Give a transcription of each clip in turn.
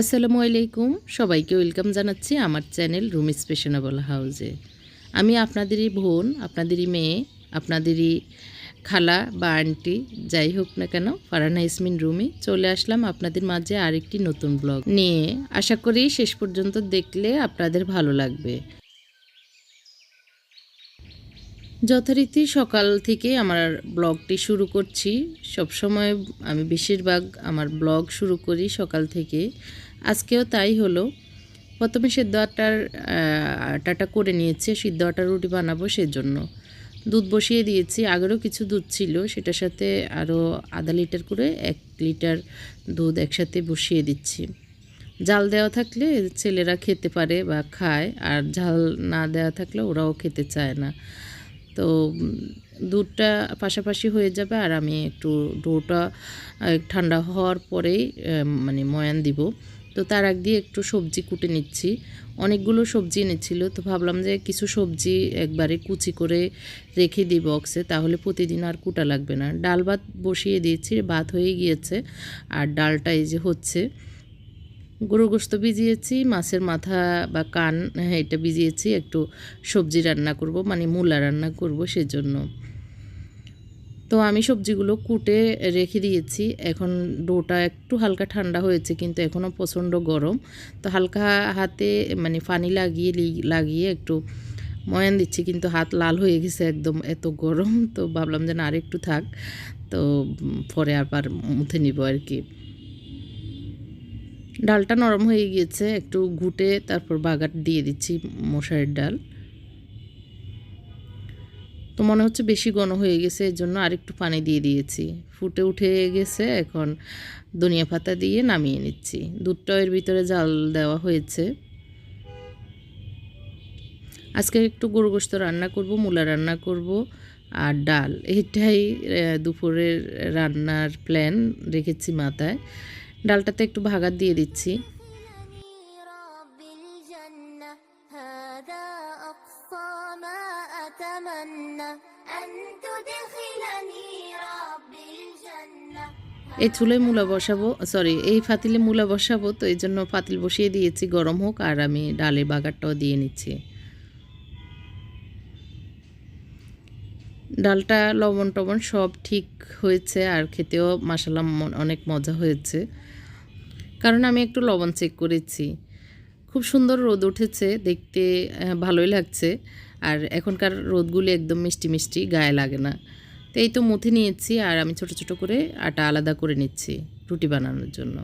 আসসালামু আলাইকুম। সবাইকে ওয়েলকাম জানাচ্ছি আমার চ্যানেল রুমি স্পেশনেবল হাউসে আমি আপনাদেরই বোন, আপনাদেরই মেয়ে, আপনাদেরই খালা বা আন্টি, যাই হোক না কেন ফারানা ইসমিন রুমি চলে আসলাম আপনাদের মাঝে আরেকটি নতুন ব্লগ নিয়ে। আশা করি শেষ পর্যন্ত দেখলে আপনাদের ভালো লাগবে। যথারীতি সকাল থেকে আমার ব্লগটি শুরু করছি। সবসময় আমি বেশিরভাগ আমার ব্লগ শুরু করি সকাল থেকে। আজকেও তাই হলো। প্রথমে সেদ্ধ আটার আটাটা করে নিয়েছি, সিদ্ধ আটার রুটি বানাবো সেজন্য। দুধ বসিয়ে দিয়েছি, আগেরও কিছু দুধ ছিল, সেটার সাথে আরও আধা লিটার করে এক লিটার দুধ একসাথে বসিয়ে দিচ্ছি। জাল দেওয়া থাকলে ছেলেরা খেতে পারে বা খায়, আর ঝাল না দেওয়া থাকলে ওরাও খেতে চায় না। তো, দুধটা পাশাপাশি হয়ে যাবে, আর আমি একটু ডোটা ঠান্ডা হওয়ার পরেই মানে ময়ান দিব। তো তার আগ দিয়ে একটু সবজি কুটে নিচ্ছি। অনেকগুলো সবজি এনেছিল তো ভাবলাম যে কিছু সবজি একবারে কুচি করে রেখে দিই বক্সে তাহলে প্রতিদিন আর কুটা লাগবে না। ডাল ভাত বসিয়ে দিয়েছি ভাত হয়ে গিয়েছে। আর ডালটা এই যে হচ্ছে গরুর গোস্ত ভিজিয়েছি মাছের মাথা বা কান হ্যাঁ, এটা ভিজিয়েছি একটু সবজি রান্না করব মানে মূলা রান্না করব সেজন্য। তো আমি সবজিগুলো কুটে রেখে দিয়েছি। এখন ডোটা একটু হালকা ঠান্ডা হয়েছে, কিন্তু এখনও প্রচণ্ড গরম। তো হালকা হাতে মানে পানি লাগিয়ে লাগিয়ে একটু ময়ান দিচ্ছি, কিন্তু হাত লাল হয়ে গেছে একদম এত গরম। তো ভাবলাম যে না, আর একটু থাক। তো পরে আবার মুথে নিব আর কি। ডালটা নরম হয়ে গিয়েছে, একটু ঘুটে তারপর বাগার দিয়ে দিচ্ছি মশারির ডাল। তো মনে হচ্ছে বেশি ঘন হয়ে গেছে, এর জন্য আরেকটু পানি দিয়ে দিয়েছি। ফুটে উঠে গেছে, এখন ধনিয়া পাতা দিয়ে নামিয়ে নিচ্ছি। দুধটাও এর ভিতরে জাল দেওয়া হয়েছে। আজকে একটু গরু গোস্ত রান্না করব, মূলা রান্না করব আর ডাল। এটাই দুপুরের রান্নার প্ল্যান রেখেছি মাথায়। ডালটাতে একটু ভাগার দিয়ে দিচ্ছি। এই চুলোয় মূলা বসাবো সরি এই ফাতিলে মূলা বসাবো, তো এই জন্য ফাতিল বসিয়ে দিয়েছি, গরম হোক, আর আমি ডালের বাগারটাও দিয়ে নিচ্ছি। ডালটা লবণ টবণ সব ঠিক হয়েছে, আর খেতেও মাসালা অনেক মজা হয়েছে। কারণ আমি একটু লবণ চেক করেছি। খুব সুন্দর রোদ উঠেছে, দেখতে ভালোই লাগছে, আর এখনকার রোদগুলি একদম মিষ্টি মিষ্টি, গায়ে লাগে না। তো এই তো মুথে নিয়েছি আর আমি ছোট ছোট করে আটা আলাদা করে নিচ্ছি রুটি বানানোর জন্য।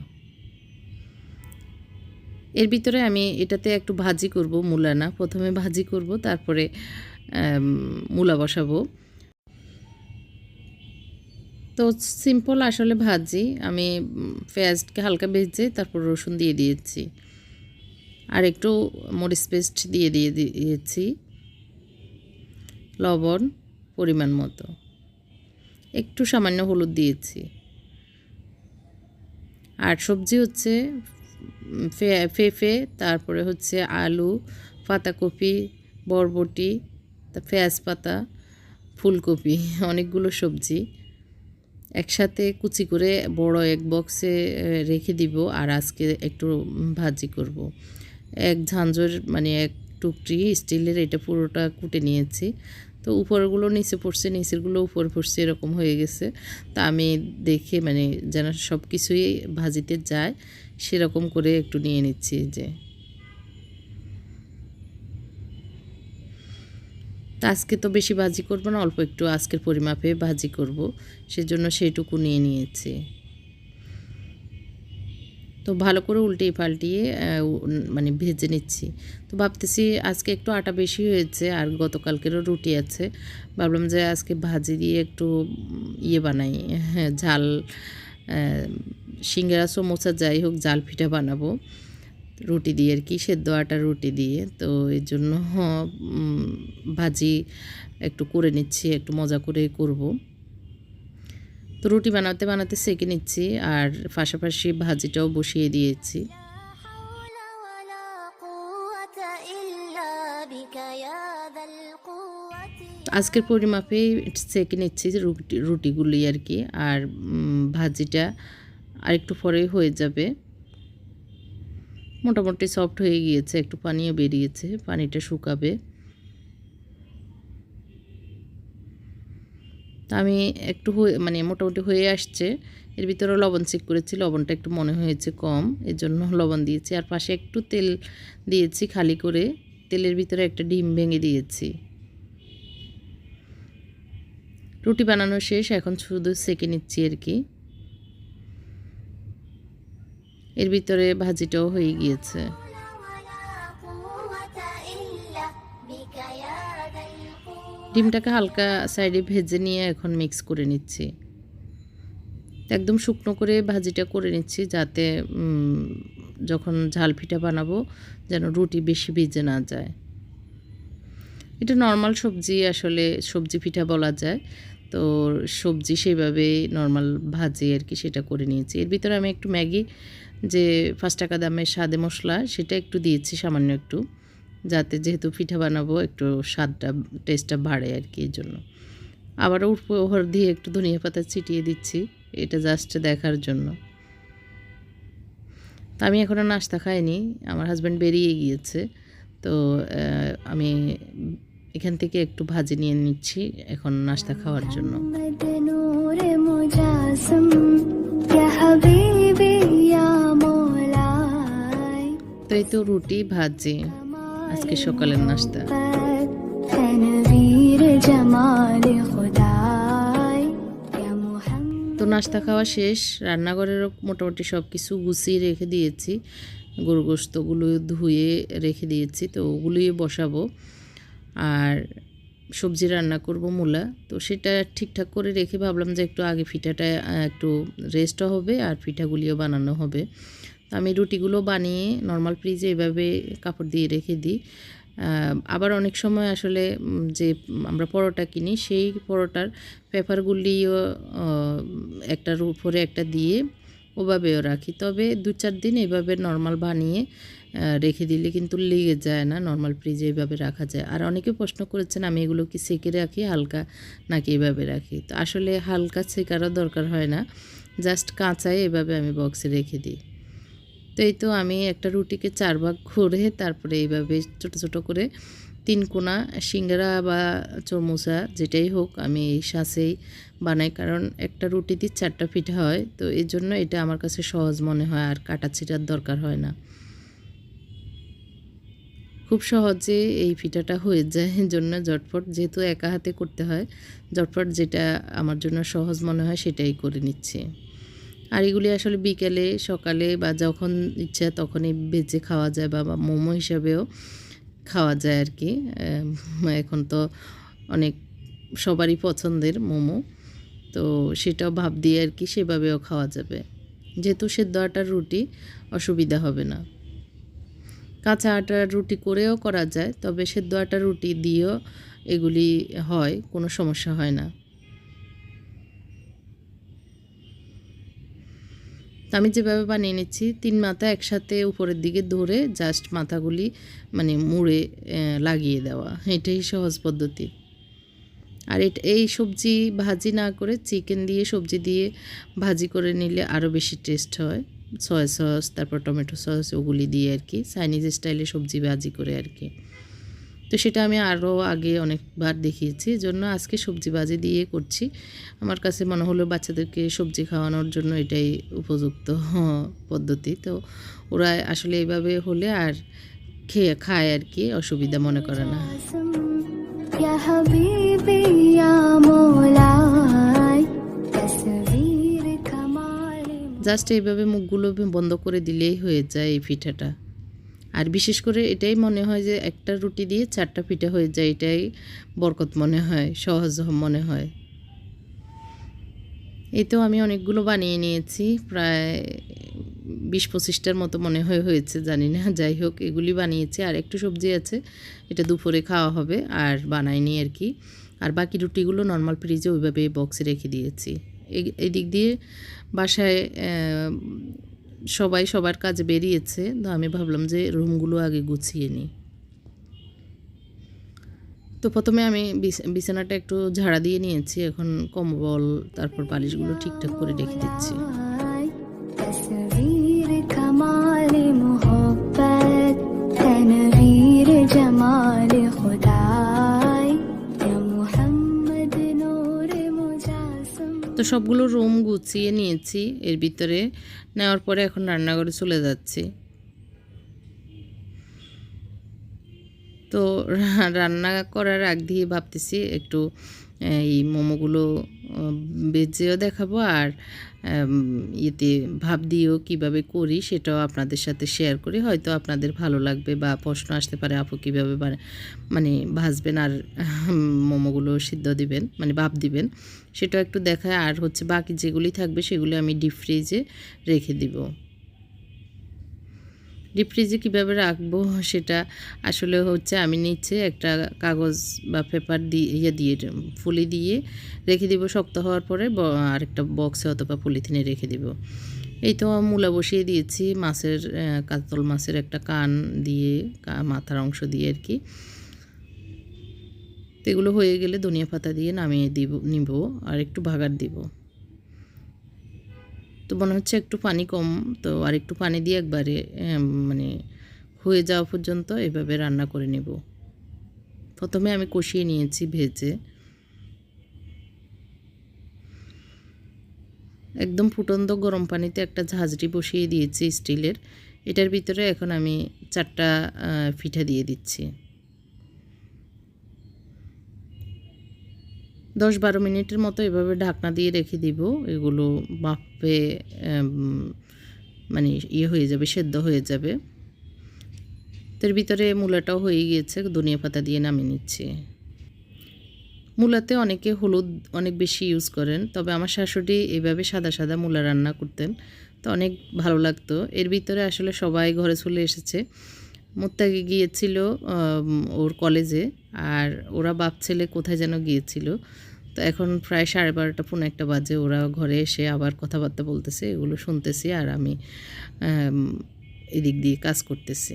এর ভিতরে আমি এটাতে একটু ভাজি করব মূলা না প্রথমে ভাজি করব, তারপরে মূলা বসাবো। তো সিম্পল আসলে ভাজি। আমি পেঁয়াজকে হালকা ভেজে তারপর রসুন দিয়ে দিয়েছি। আর একটু মরিচ পেস্ট দিয়ে দিয়ে দিয়েছি। লবণ পরিমাণ মতো। একটু সামান্য হলুদ দিয়েছি। আর সবজি হচ্ছে উম, ফে- পেঁপে তারপরে হচ্ছে আলু পাতাকপি বরবটি পেঁয়াজ পাতা ফুলকপি অনেকগুলো সবজি। একসাথে কুচি করে বড় এক বক্সে রেখে দিব আর আজকে একটু ভাজি করব। এক ঝাঁঝর মানে এক টুকরি স্টিলের এটা পুরোটা কুটে নিয়েছি। তো উপরগুলো নিচে পড়ছে, নিচেরগুলো উপরে পড়ছে, এরকম হয়ে গেছে। তা আমি দেখে মানে যেন সব কিছুই ভাজিতে যায়, সেরকম করে একটু নিয়ে নিচ্ছি যে। তা আজকে তো বেশি ভাজি করব না, অল্প একটু আজকের পরিমাপে ভাজি করব, সেজন্য সেইটুকু নিয়ে নিয়েছি। তো ভালো করে উল্টিয়ে পাল্টিয়ে মানে ভেজে নিচ্ছি। তো ভাবতেছি আজকে একটু আটা বেশি হয়েছে আর গতকালকেরও রুটি আছে। ভাবলাম যে আজকে ভাজি দিয়ে একটু ইয়ে বানাই। হ্যাঁ ঝাল সিঙ্গারা, সমোসা, যাই হোক জাল পিঠা বানাবো। রুটি দিয়ে আর কি, সেদ্ধ আটা, রুটি দিয়ে। তো এই জন্য ভাজি একটু করে নিচ্ছি, একটু মজা করে করব। তো রুটি বানাতে বানাতে সেঁকে নিচ্ছি আর পাশাপাশি ভাজিটাও বসিয়ে দিয়েছি। আজকের পরিমাপে সেঁকে নিচ্ছি রুটি, রুটিগুলি আর কি, আর ভাজিটা আর একটু পরে হয়ে যাবে। মোটামুটি সফট হয়ে গিয়েছে, একটু পানিও বেরিয়েছে, পানিটা শুকাবে। তা আমি একটু মানে মোটামুটি হয়ে আসছে। এর ভিতরে লবণ চেক করেছি, লবণটা একটু মনে হয়েছে কম এর জন্য লবণ দিয়েছি। আর পাশে একটু তেল দিয়েছি খালি করে, তেলের ভিতরে একটা ডিম ভেঙে দিয়েছি। রুটি বানানো শেষ, এখন শুধু সেকে নিচ্ছি আর কি। এর ভিতরে ভাজিটাও হয়ে গিয়েছে। ডিমটাকে হালকা সাইডে ভেজে নিয়ে এখন মিক্স করে নিচ্ছি। একদম শুকনো করে ভাজিটা করে নিচ্ছি যাতে যখন ঝাল পিঠা বানাবো যেন রুটি বেশি ভিজে না যায়। এটা নর্মাল সবজি, আসলে সবজি পিঠা বলা যায়। তো সবজি সেইভাবে নর্মাল ভাজি আর কি সেটা করে নিয়েছি। এর ভিতরে আমি একটু ম্যাগি, যে পাঁচ টাকা দামের স্বাদে মশলা, সেটা একটু দিয়েছি সামান্য একটু। যাতে যেহেতু পিঠা বানাবো একটু স্বাদটা টেস্টটা বাড়ে আর কি এই জন্য। আবার উপহার দিয়ে একটু ধনিয়া পাতা ছিটিয়ে দিচ্ছি এটা জাস্ট দেখার জন্য। তো আমি এখনও নাস্তা খাইনি আমার হাজব্যান্ড বেরিয়ে গিয়েছে তো আমি এখান থেকে একটু ভাজি নিয়ে নিচ্ছি এখন নাস্তা খাওয়ার জন্য। তো এই তো রুটি ভাজি। আজকে সকালের নাস্তা। তো নাস্তা খাওয়া শেষ রান্নাঘরেরও মোটামুটি সব কিছু গুছিয়ে রেখে দিয়েছি। গরু গোস্তগুলো ধুয়ে রেখে দিয়েছি, তো ওগুলোই বসাবো। আর সবজি রান্না করব মূলা, তো সেটা ঠিকঠাক করে রেখে ভাবলাম যে একটু আগে পিঠাটা একটু রেস্টও হবে আর পিঠাগুলিও বানানো হবে। আমি রুটিগুলো বানিয়ে নর্মাল ফ্রিজে এভাবে কাপড় দিয়ে রেখে দিই। আবার অনেক সময় আসলে যে আমরা পরোটা কিনি, সেই পরোটার পেপারগুলিও একটার উপরে একটা দিয়ে ওভাবেও রাখি। তবে দু চার দিন এভাবে নর্মাল বানিয়ে রেখে দিলে কিন্তু লেগে যায় না নর্মাল ফ্রিজে এভাবে রাখা যায়। আর অনেকে প্রশ্ন করেছেন, আমি এগুলো কি সেকে রাখি, হালকা নাকি এভাবে রাখি? তো আসলে হালকা সেকারও দরকার হয় না জাস্ট কাঁচাই এভাবে আমি বক্সে রেখে দিই। তো এই তো আমি একটা রুটিকে চার ভাগ করে তারপরে এইভাবে ছোট ছোট করে তিন কোনা সিঙ্গারা বা চমুচা যেটাই হোক আমি এই শাঁসেই বানাই। কারণ একটা রুটিতে চারটা পিঠা হয়, তো এই জন্য এটা আমার কাছে সহজ মনে হয় আর কাটা ছিটার দরকার হয় না। খুব সহজে এই পিঠাটা হয়ে যায় জন্য ঝটপট যেহেতু একা হাতে করতে হয়, ঝটপট যেটা আমার জন্য সহজ মনে হয় সেটাই করে নিচ্ছি। আর এগুলি আসলে বিকেলে, সকালে বা যখন ইচ্ছা তখনই বেজে খাওয়া যায় বা মোমো হিসাবেও খাওয়া যায় আর কি। এখন তো অনেক সবারই পছন্দের মোমো, তো সেটাও ভাব দিয়ে আর কি সেভাবেও খাওয়া যাবে। যেহেতু সেদ্ধ আটার রুটি, অসুবিধা হবে না। কাঁচা আটার রুটি করেও করা যায়, তবে সেদ্ধ আটার রুটি দিয়েও এগুলি হয়, কোনো সমস্যা হয় না। আমি যেভাবে বানিয়ে নিচ্ছি, তিন মাথা একসাথে উপরের দিকে ধরে জাস্ট মাথাগুলি মানে মুড়ে লাগিয়ে দেওয়া। এটাই সহজ পদ্ধতি। আর এই সবজি ভাজি না করে চিকেন দিয়ে সবজি দিয়ে ভাজি করে নিলে আরও বেশি টেস্ট হয়। সয়া সস তারপর টমেটো সস ওগুলি দিয়ে আর কি। চাইনিজ স্টাইলে সবজি ভাজি করে আর কি। তো সেটা আমি আরও আগে অনেকবার দেখিয়েছি জন্য আজকে সবজি বাজি দিয়ে করছি। আমার কাছে মনে হলো বাচ্চাদেরকে সবজি খাওয়ানোর জন্য এটাই উপযুক্ত পদ্ধতি। তো ওরা আসলে এইভাবে হলে আর খেয়ে খায় আর কি অসুবিধা মনে করে না। জাস্ট এইভাবে মুখগুলো বন্ধ করে দিলেই হয়ে যায় এই পিঠাটা। আর বিশেষ করে এটাই মনে হয় যে একটা রুটি দিয়ে চারটা পিঠা হয়ে যায়, এটাই বরকত মনে হয়, সহজ মনে হয়। এই তো আমি অনেকগুলো বানিয়ে নিয়েছি, প্রায় বিশ পঁচিশটার মতো মনে হয় হয়েছে, জানি না, যাই হোক, এগুলি বানিয়েছি। আর একটু সবজি আছে, এটা দুপুরে খাওয়া হবে, আর বানাইনি আর কি। আর বাকি রুটিগুলো নর্মাল ফ্রিজে ওইভাবে বক্সে রেখে দিয়েছি। এই- এই দিক দিয়ে বাসায় সবাই সবার কাজ বেরিয়েছে, তো আমি ভাবলাম যে রুমগুলো আগে গুছিয়ে নিই। তো প্রথমে আমি বিছানাটা একটু ঝাড়া দিয়ে নিয়েছি, এখন কম্বল, তারপর বালিশগুলো ঠিকঠাক করে রেখে দিচ্ছি। জমাল খুদা তো সবগুলো রুম গুছিয়ে নিয়েছি। এর ভিতরে নেওয়ার পরে এখন রান্নাঘরে চলে যাচ্ছি। তো রান্না করার আগ দিয়ে ভাবতেছি একটু, এই মোমোগুলো বেজেও দেখাবো আর ইয়েতে ভাব দিয়েও কীভাবে করি সেটাও আপনাদের সাথে শেয়ার করি। হয়তো আপনাদের ভালো লাগবে বা প্রশ্ন আসতে পারে, আপু কীভাবে মানে ভাজবেন আর মোমোগুলো সিদ্ধ দিবেন মানে ভাব দিবেন, সেটাও একটু দেখায়। আর হচ্ছে বাকি যেগুলি থাকবে সেগুলি আমি ডিপ ফ্রিজে রেখে দিব। ডিপ ফ্রিজে কীভাবে রাখব সেটা আসলে হচ্ছে আমি নিচে একটা কাগজ বা পেপার দিয়ে ইয়ে দিয়ে ফুলি দিয়ে রেখে দিব শক্ত হওয়ার পরে আরেকটা বক্সে অথবা পলিথিনে রেখে দিব। এই তো মূলা বসিয়ে দিয়েছি, মাছের কাতল মাছের একটা কান দিয়ে মাথার অংশ দিয়ে আর কি। এগুলো হয়ে গেলে ধনিয়া পাতা দিয়ে নামিয়ে দিব, নিব আর একটু ভাগার দিব। তো মনে হচ্ছে একটু পানি কম, তো আর একটু পানি দিয়ে একবারে মানে হয়ে যাওয়া পর্যন্ত এভাবে রান্না করে নেব। প্রথমে আমি কষিয়ে নিয়েছি ভেজে। একদম ফুটন্ত গরম পানিতে একটা ঝাঁঝরি বসিয়ে দিয়েছি স্টিলের। এটার ভিতরে এখন আমি চারটা পিঠা দিয়ে দিচ্ছি। দশ বারো মিনিটের মতো এভাবে ঢাকনা দিয়ে রেখে দিব। এগুলো উম, মানে ইয়ে হয়ে যাবে সেদ্ধ হয়ে যাবে। তার ভিতরে মূলাটাও হয়ে গিয়েছে ধনিয়া পাতা দিয়ে নামিয়ে নিচ্ছি। মূলাতে অনেকে হলুদ অনেক বেশি ইউজ করেন তবে আমার শাশুড়ি এভাবে সাদা সাদা মূলা রান্না করতেন তো অনেক ভালো লাগতো। এর ভিতরে আসলে সবাই ঘরে চলে এসেছে। মুত্তাকি গিয়েছিল ওর কলেজে, আর ওরা বাপ ছেলে কোথায় যেন গিয়েছিল। তো এখন প্রায় সাড়ে বারোটা পনেরো একটা বাজে, ওরা ঘরে এসে আবার কথাবার্তা বলতেছে, এগুলো শুনতেছি আর আমি এদিক দিয়ে কাজ করতেছি।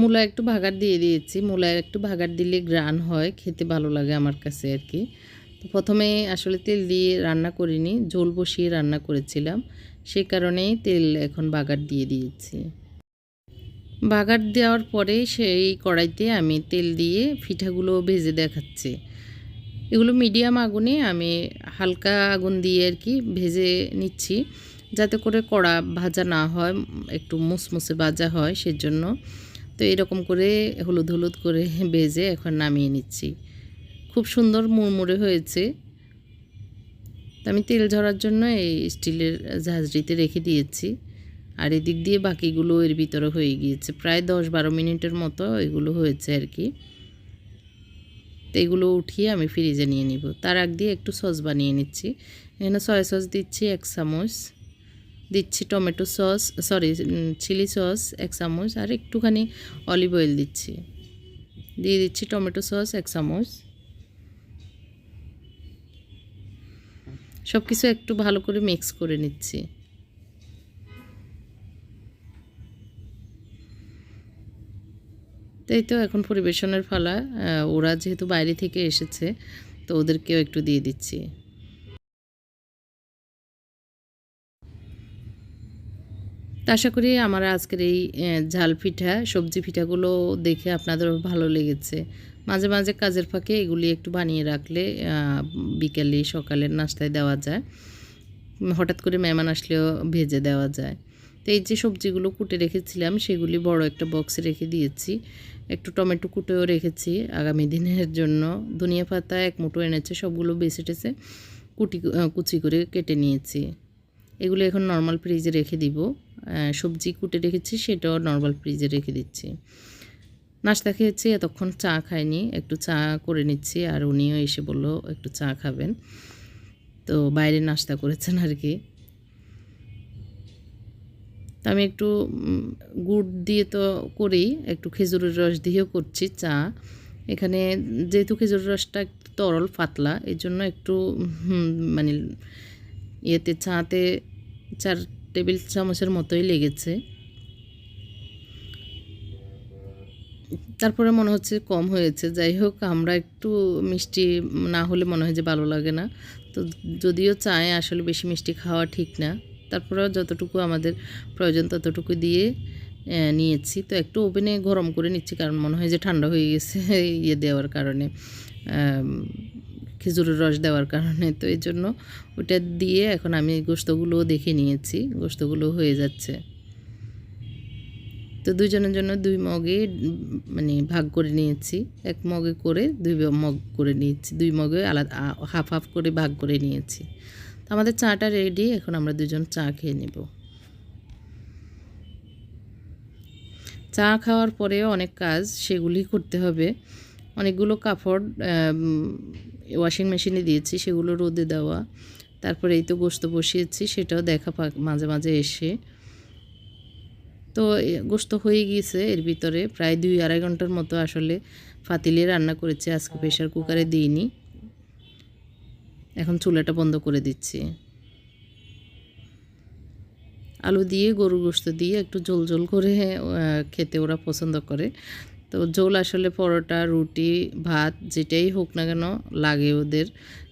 মূলা একটু ভাগার দিয়ে দিয়েছি মূলা একটু ভাগার দিলে গ্রান হয়, খেতে ভালো লাগে আমার কাছে আর কি। তো প্রথমে আসলে তেল দিয়ে রান্না করিনি, ঝোল বসিয়ে রান্না করেছিলাম সেই কারণেই তেল এখন বাগার দিয়ে দিয়েছি। বাগার দেওয়ার পরে সেই কড়াইতে আমি তেল দিয়ে পিঠাগুলো ভেজে দেখাচ্ছি। এগুলো মিডিয়াম আগুনে আমি হালকা আগুন দিয়ে আর কি ভেজে নিচ্ছি, যাতে করে কড়া ভাজা না হয়, একটু মুসমুসে ভাজা হয় সেজন্য। তো এরকম করে হলুদ হলুদ করে ভেজে এখন নামিয়ে নিচ্ছি। খুব সুন্দর মুড়মুড়ে হয়েছে। আমি তেল ঝরার জন্য এই স্টিলের ঝাঁঝরিতে রেখে দিয়েছি। আর এদিক দিয়ে বাকিগুলো এর ভিতরে হয়ে গিয়েছে। প্রায় দশ বারো মিনিটের মতো এগুলো হয়েছে আর কি। তো এগুলো উঠিয়ে আমি ফ্রিজে নিয়ে নিব। তার আগ দিয়ে একটু সস বানিয়ে নিচ্ছি। এখানে সয়া সস দিচ্ছি এক চামচ। দিচ্ছি tomato sauce, sorry chilli sauce এক চামচ আর একটুখানি অলিভ অয়েল দিচ্ছি। দিয়ে দিচ্ছি টমেটো সস এক চামচ। সব কিছু একটু ভালো করে মিক্স করে নিচ্ছি। তাই তো এখন পরিবেশনের ফালা ওরা যেহেতু বাইরে থেকে এসেছে, তো ওদেরকেও একটু দিয়ে দিচ্ছি। আশা করি আমার আজকের এই ঝাল পিঠা, সবজি পিঠাগুলো দেখে আপনাদেরও ভালো লেগেছে। মাঝে মাঝে কাজের ফাঁকে এগুলি একটু বানিয়ে রাখলে বিকেলে সকালের নাস্তায় দেওয়া যায়। হঠাৎ করে মেহমান আসলেও ভেজে দেওয়া যায়। তো এই যে সবজিগুলো কুটে রেখেছিলাম, সেগুলি বড় একটা বক্সে রেখে দিয়েছি। একটু টমেটো কুটেও রেখেছি আগামী দিনের জন্য। ধনিয়া পাতা, এক মুঠো এনেছে, সবগুলো বেছে টেছে কুটি কুচি করে কেটে নিয়েছি। এগুলো এখন নর্মাল ফ্রিজে রেখে দিব। সবজি কুটে রেখেছি, সেটাও নর্মাল ফ্রিজে রেখে দিচ্ছি। নাস্তা খেয়েছি, এতক্ষণ চা খাইনি, একটু চা করে নিচ্ছি, আর উনিও এসে বলল, একটু চা খাবেন। তো বাইরে নাস্তা করেছেন আর কি। আমি একটু গুড় দিয়ে তো করি, একটু খেজুরের রস দিয়েও করছি চা। এখানে যেহেতু খেজুরের রসটা একটু তরল, পাতলা, এই জন্য একটু মানে ইয়েতে চাতে, চার টেবিল চামচের মতোই লেগেছে। তারপরে মনে হচ্ছে কম হয়েছে, যাই হোক, আমরা একটু মিষ্টি না হলে মনে হয় যে ভালো লাগে না। তো যদিও চায় আসলে বেশি মিষ্টি খাওয়া ঠিক না। তারপরেও যতটুকু আমাদের প্রয়োজন ততটুকু দিয়ে নিয়েছি। তো একটু ওভেনে গরম করে নিচ্ছি, কারণ মনে হয় যে ঠান্ডা হয়ে গেছে ইয়ে দেওয়ার কারণে খেজুরের রস দেওয়ার কারণে। তো এই জন্য ওটা দিয়ে এখন আমি গোস্তগুলোও দেখে নিয়েছি গোস্তগুলো হয়ে যাচ্ছে। তো দুজনের জন্য দুই মগে মানে ভাগ করে নিয়েছি। এক মগে করে, দুই মগ করে নিয়েছি। দুই মগে আলাদা হাফ হাফ করে ভাগ করে নিয়েছি। তো আমাদের চাটা রেডি এখন আমরা দুজন চা খেয়ে নেব। চা খাওয়ার পরেও অনেক কাজ, সেগুলি করতে হবে। অনেকগুলো কাপড় ওয়াশিং মেশিনে দিয়েছি, সেগুলো রোদে দেওয়া। তারপরে এই তো গোস্ত বসিয়েছি, সেটাও দেখা মাঝে মাঝে এসে। তো গোস্ত হয়ে গিয়েছে, এর ভিতরে প্রায় দুই আড়াই ঘণ্টার মতো আসলে ফাতিলে রান্না করেছি, আজকে প্রেশার কুকারে দিইনি। এখন চুলাটা বন্ধ করে দিচ্ছি। আলু দিয়ে গরু গোস্ত দিয়ে একটু ঝোল ঝোল করে খেতে ওরা পছন্দ করে। তো ঝোল আসলে পরোটা, রুটি, ভাত যেটাই হোক না কেন লাগে ওদের।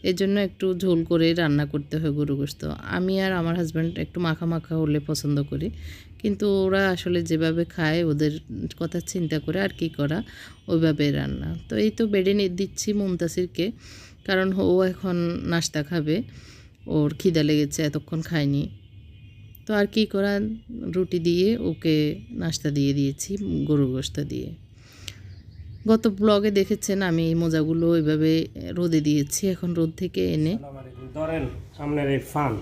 এর জন্য একটু ঝোল করে রান্না করতে হয় গরু গোস্ত। আমি আর আমার হাজব্যান্ড একটু মাখা মাখা হলে পছন্দ করি। কিন্তু ওরা আসলে যেভাবে খায় ওদের কথা চিন্তা করে আর কি করা, ওইভাবে রান্না। তো এই তো বেডে নিয়ে দিচ্ছি মুমতাসিরকে কারণ ও এখন নাস্তা খাবে। ওর খিদা লেগেছে এতক্ষণ খায়নি। তো আর কি করা রুটি দিয়ে ওকে নাস্তা দিয়ে দিয়েছি গরুর গোস্ত দিয়ে। গত ব্লগে দেখেছেন আমি এই মোজাগুলো ওইভাবে রোদে দিয়েছি এখন রোদ থেকে এনে ধরেন আপনার এই ফান।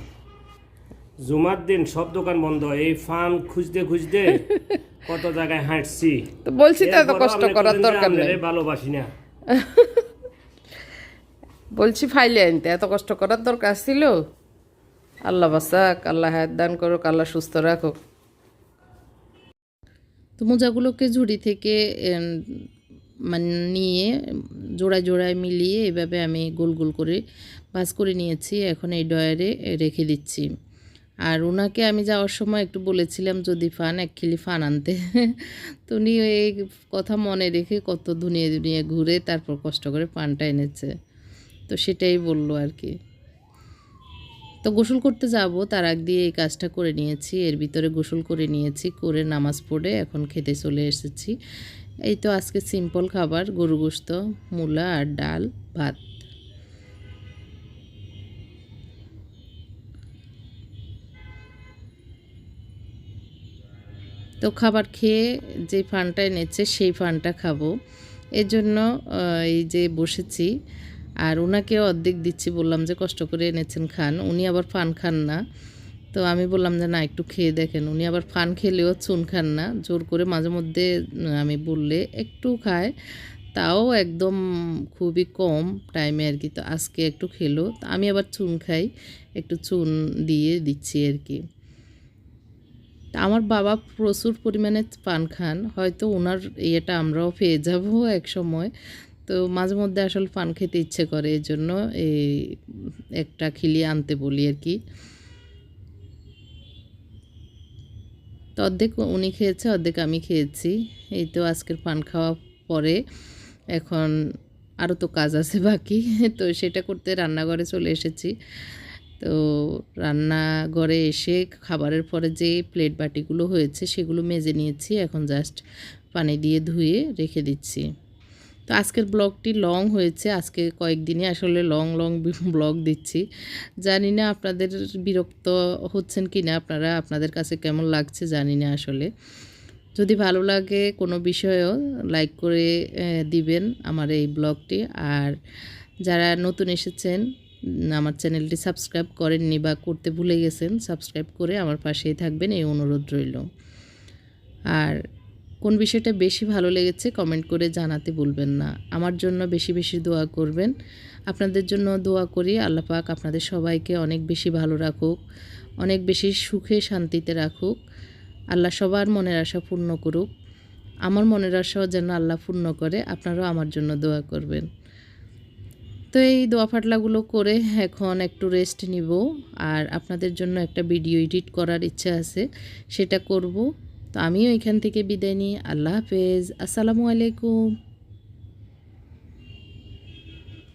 জুমার দিন সব দোকান বন্ধ এই ফান খুঁজতে খুঁজতে কত জায়গায় হাঁটছি। তো বলছি তো এত কষ্ট করার দরকার নেই। ভালোবাসি না। বলছি ফাইলে আনতে, এত কষ্ট করার দরকার ছিল? আল্লাহ বাসাক আল্লাহ হায়াত দান করুক, আল্লাহ সুস্থ রাখুক। তো মোজাগুলোকে ঝুড়ি থেকে মানে নিয়ে, জোড়ায় জোড়ায় মিলিয়ে এভাবে আমি গোল গোল করে ভাজ করে নিয়েছি, এখন এই ডয়ারে রেখে দিচ্ছি। আর ওনাকে আমি যাওয়ার সময় একটু বলেছিলাম, যদি ফান, এক খিলি ফান আনতে। তো উনি এই কথা মনে রেখে কত দুনিয়ে দুনিয়ে ঘুরে তারপর কষ্ট করে পানটা এনেছে। তো সেটাই বলল আর কি। তো গোসল করতে যাব, তার আগ দিয়ে এই কাজটা করে নিয়েছি, এর ভিতরে গোসল করে নিয়েছি, করে নামাজ পড়ে এখন খেতে চলে এসেছি। এই তো আজকে সিম্পল খাবার, গরু গোস্ত, মূলা আর ডাল, ভাত। তো খাবার খেয়ে যে ফানটা এনেছে, সেই ফানটা খাব। এর জন্য এই যে বসেছি আর ওনাকে অর্ধেক দিচ্ছি, বললাম যে কষ্ট করে এনেছেন খান, উনি আবার ফান খান না। তো আমি বললাম যে না, একটু খেয়ে দেখেন। উনি আবার ফান খেলেও চুন খান না, জোর করে মাঝে মধ্যে আমি বললে একটু খায়। তাও একদম খুবই কম টাইমে আর কি, তো আজকে একটু খেলো। তো আমি আবার চুন খাই, একটু চুন দিয়ে দিচ্ছি আর কি। আমার বাবা প্রচুর পরিমাণে পান খান, হয়তো ওনার ইয়েটা আমরাও পেয়ে যাব এক সময়। তো মাঝে মধ্যে আসলে পান খেতে ইচ্ছে করে এই জন্য এই একটা খিলি আনতে বলি আর কি। তো অর্ধেক উনি খেয়েছে, অর্ধেক আমি খেয়েছি। এই তো আজকের পান খাওয়া পরে এখন আরও তো কাজ আছে বাকি, তো সেটা করতে রান্নাঘরে চলে এসেছি। তো রান্নাঘরে এসে খাবারের পরে যে প্লেট বাটিগুলো হয়েছে সেগুলো মেজে নিয়েছি, এখন জাস্ট পানি দিয়ে ধুয়ে রেখে দিচ্ছি। তো আজকের ব্লগটি লং হয়েছে। আজকে কয়েকদিনই আসলে লং লং ব্লগ দিচ্ছি। জানি না আপনাদের বিরক্ত হচ্ছেন কি না আপনারা, আপনাদের কাছে কেমন লাগছে জানি না আসলে। যদি ভালো লাগে কোনো বিষয়েও লাইক করে দিবেন আমার এই ব্লগটি। আর যারা নতুন এসেছেন, আমার চ্যানেলটি সাবস্ক্রাইব করেননি বা করতে ভুলে গেছেন সাবস্ক্রাইব করে আমার পাশেই থাকবেন, এই অনুরোধ রইল। আর কোন বিষয়টা বেশি ভালো লেগেছে কমেন্ট করে জানাতে ভুলবেন না। আমার জন্য বেশি বেশি দোয়া করবেন। আপনাদের জন্য দোয়া করি। আল্লাহ পাক আপনাদের সবাইকে অনেক বেশি ভালো রাখুক, অনেক বেশি সুখে শান্তিতে রাখুক। আল্লাহ সবার মনের আশা পূর্ণ করুক। আমার মনের আশাও যেন আল্লাহ পূর্ণ করে, আপনারাও আমার জন্য দোয়া করবেন। তো এই দোয়া ফাটলাগুলো করে এখন একটু রেস্ট নিব। আর আপনাদের জন্য একটা ভিডিও এডিট করার ইচ্ছা আছে, সেটা করব। তো আমিও এখান থেকে বিদায় নিই। আল্লাহ হাফেজ। আসসালামু আলাইকুম।